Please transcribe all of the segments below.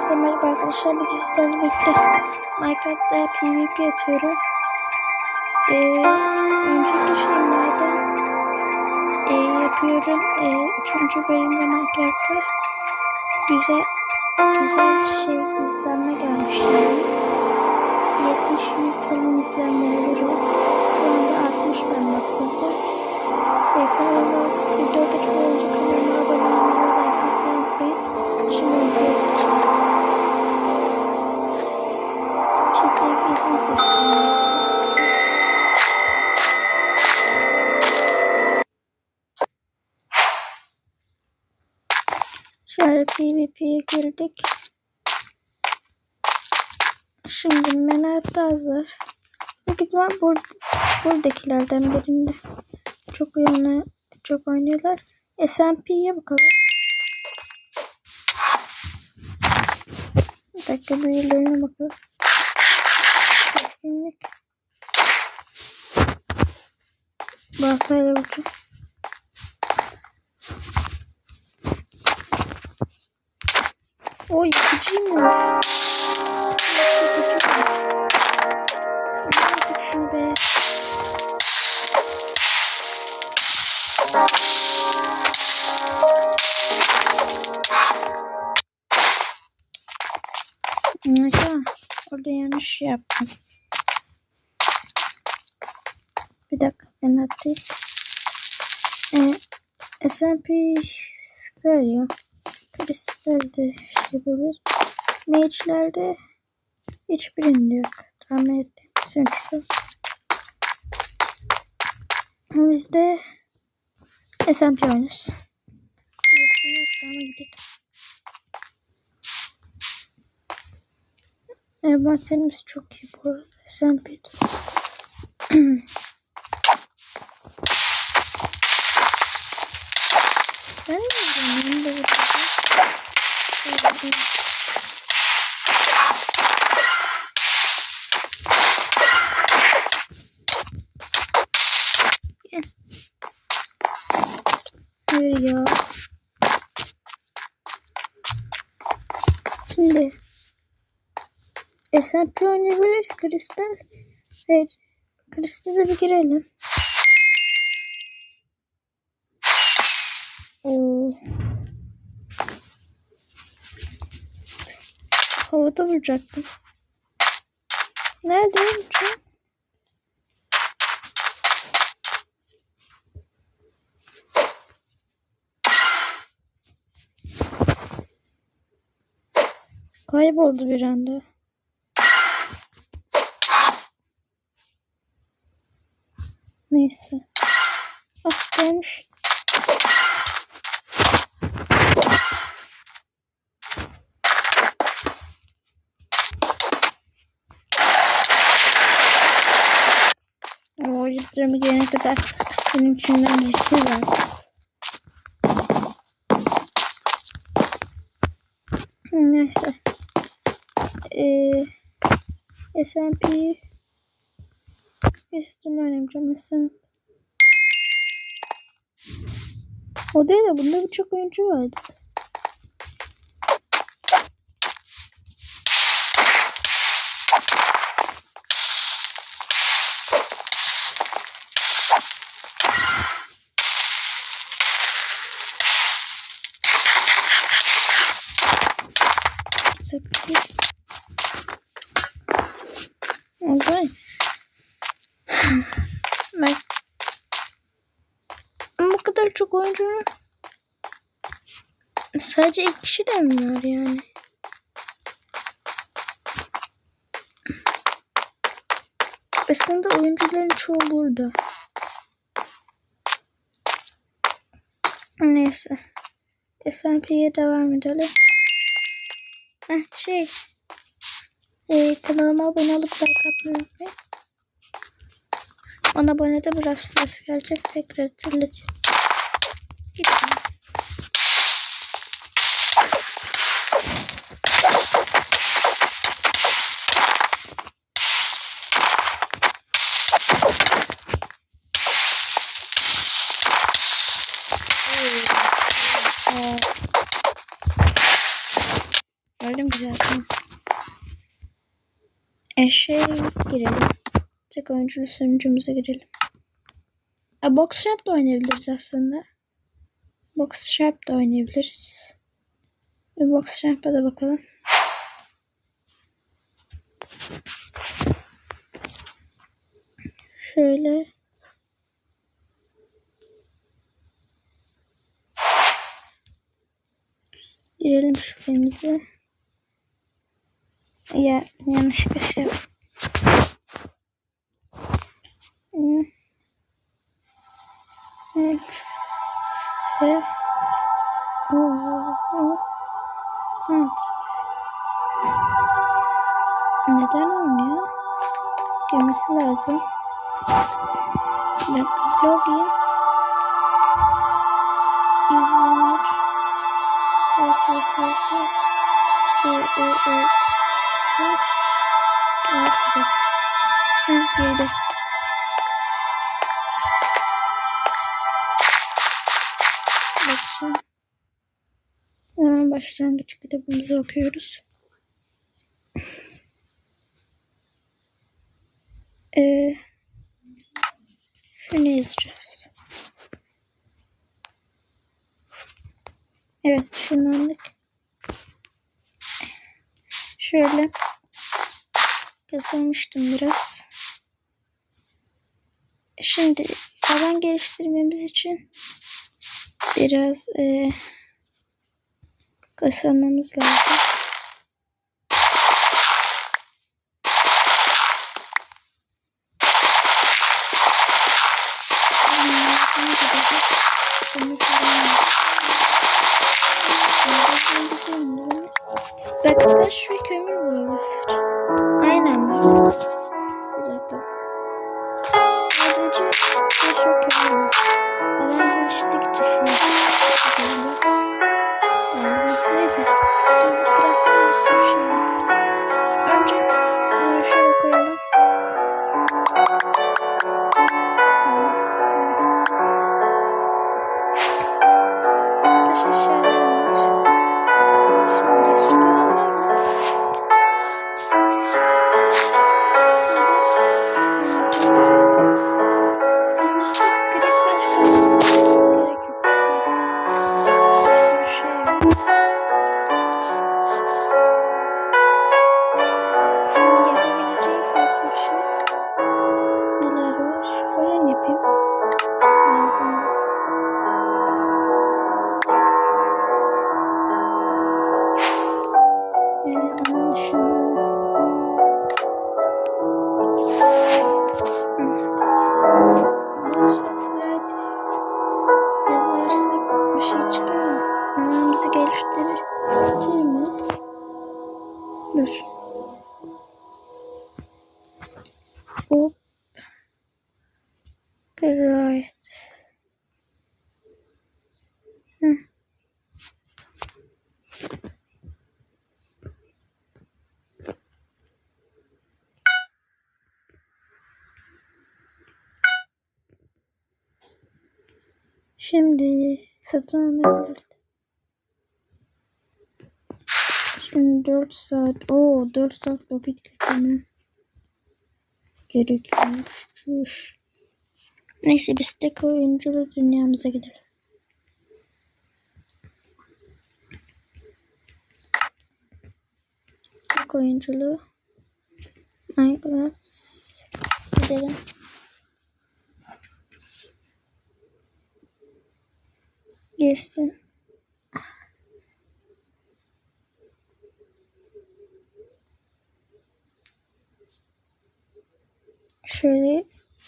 Herkese merhaba arkadaşlar. Bugün sizlerle birlikte Minecraft'ta PvP atıyorum. Ee, önceki şeylerde e, yapıyorum. E, üçüncü bölümde Minecraft'ta güzel güzel şey izlenme gelmiş yani. 70-100 falan izlenme olur. Şu anda 60 ben baktığımda. Ve kanalıma video geçmeden önce kanalıma abone olmayı like atmayı unutmayın. Şimdi videoya kanalına. Şöyle PvP'ye girdik. Şimdi menatta hazır. Büyük ihtimal bur buradakilerden birinde. Çok oyunu çok oynuyorlar. SMP'ye bakalım. Bir dakika büyülerine bakalım. Etkinlik. Baltayla vuracağım. O yıkıcıymış. Yıkıcı. Şunu be. Neyse, orada yanlış şey yaptım. Bir dakika ben atayım. Ee, SMP sıkar ya. Kristal de şey yapabilir. Mage'lerde hiçbirinde yok. Tahmin ettim. Sonuçta. Biz de SMP oynarız. Envanterimiz çok iyi bu arada. SMP'de. ben de. Ben de. Hayır ya. Şimdi SMP oynayabiliriz kristal. Hayır. Kristale bir girelim. Oo. Havada vuracaktım. Nerede vuracağım? Kayboldu bir anda. Neyse. Ah gelmiş. Yıldırımı gelene kadar benim içimden geçiyorlar. Neyse. Ee, SMP üstüne oynamayacağım mesela. O değil de bunda birçok oyuncu vardı. Sekiz. Okay. Ama bu kadar çok oyuncunun sadece iki kişi de mi var yani? Aslında oyuncuların çoğu burada. Neyse. SMP'ye devam edelim. Heh, şey. Ee, kanalıma abone olup like atmayı unutmayın. Ona abone de biraz ders gelecek. Tekrar hatırlatayım. Gidelim. Gördüm güzel tamam. E şey girelim. Tek oyunculu sunucumuza girelim. E, box shop da oynayabiliriz aslında. Box shop da oynayabiliriz. Bir box shop'a da bakalım. Şöyle. Girelim şüphemizi. Ya yanlışlıkla şey. Evet. Şey. Evet. Neden olmuyor? Girmesi lazım. Bir dakika. Login. İzlenir. Yes, yes, yes, yes. O, o, o. Evet, girdi. Bakın. Hemen başlangıç kitabımızı okuyoruz. Ee, şunu yazacağız. Evet, şunlandık. Şöyle kasılmıştım biraz. Şimdi alan geliştirmemiz için biraz e, kasılmamız lazım. Taş ve kömür buluruz. Aynen böyle. Bir dakika. Sadece ve kömür. Alan geliştikçe şimdi. Ee, onun dışında Şimdi satın alabiliriz. Şimdi 4 saat. Oo 4 saat vakit geçirmem gerekiyormuş. Neyse biz tek oyunculu dünyamıza gidelim. Tek oyunculu Minecraft gidelim. Girsin. Şöyle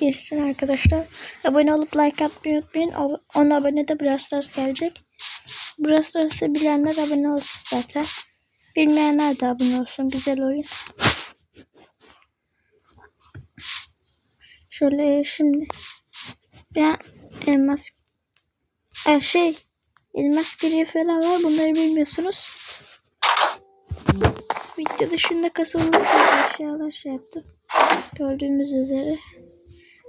girsin arkadaşlar. Abone olup like atmayı unutmayın. Ona abone de Brawl Stars gelecek. Brawl Stars'ı bilenler abone olsun zaten. Bilmeyenler de abone olsun. Güzel oyun. Şöyle şimdi ben elmas e, şey elmas geriye falan var. Bunları bilmiyorsunuz. Video dışında kasalı eşyalar şey yaptım. Gördüğünüz üzere.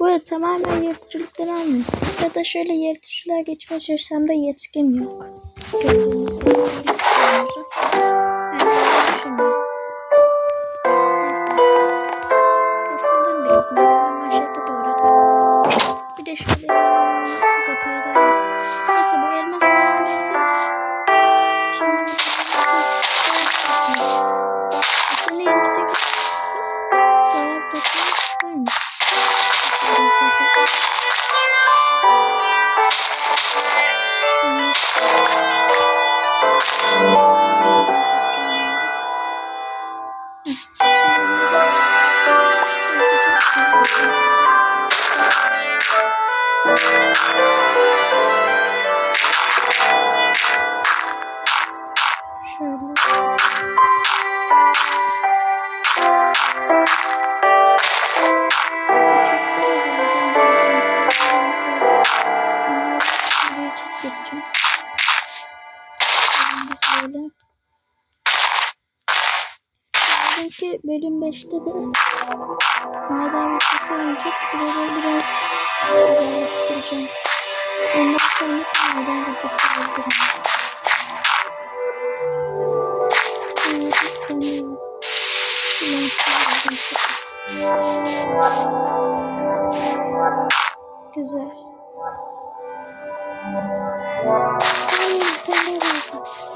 Bu arada tamamen yaratıcılıktan almıyor. Ya da şöyle yaratıcılığa geçmeye çalışsam da yetkim yok. Bir de şöyle detaylar 我。Bölüm 5'te de maden videosu olacak. Buraları biraz güzelleştireceğim. Ondan sonra maden. Evet, tanıyoruz. Güzel. Ay, bir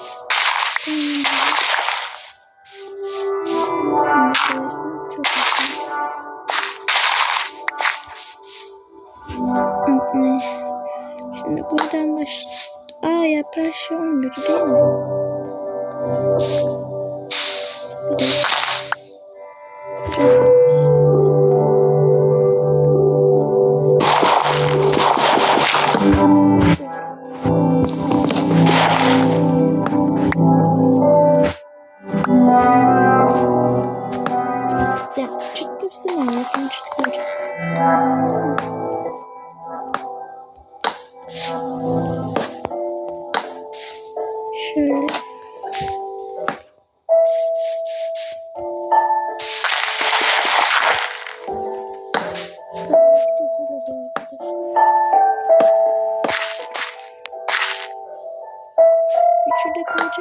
Şimdi buradan baş... Aa yaprak şey olmuyor değil mi? Dakika. Ya küçük gibsin ya. Yakın küçük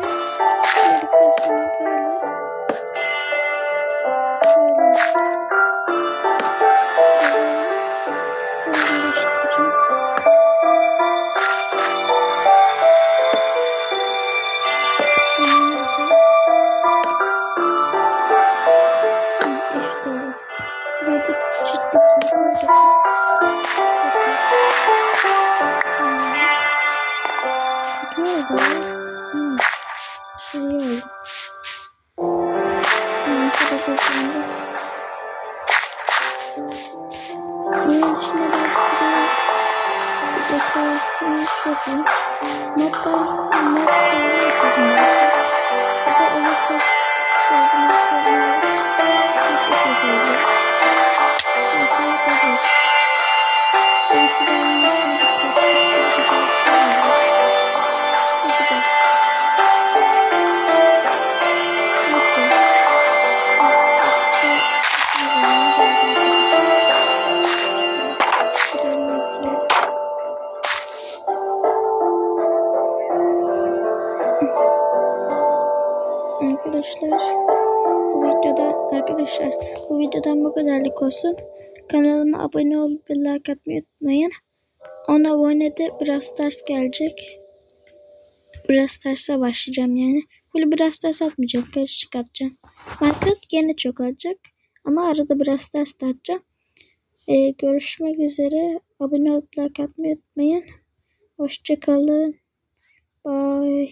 Koyduktan sonra böyle. Şöyle. Böyle Arkadaşlar bu videoda arkadaşlar bu videodan bu kadarlık olsun. Kanalıma abone olup bir like atmayı unutmayın. 10 abonede Brawl Stars gelecek. Brawl Stars'a başlayacağım yani. Full Brawl Stars atmayacağım. Karışık atacağım. Market gene çok alacak. Ama arada Brawl Stars da atacağım. Ee, görüşmek üzere. Abone olup like atmayı unutmayın. Hoşçakalın. Bye.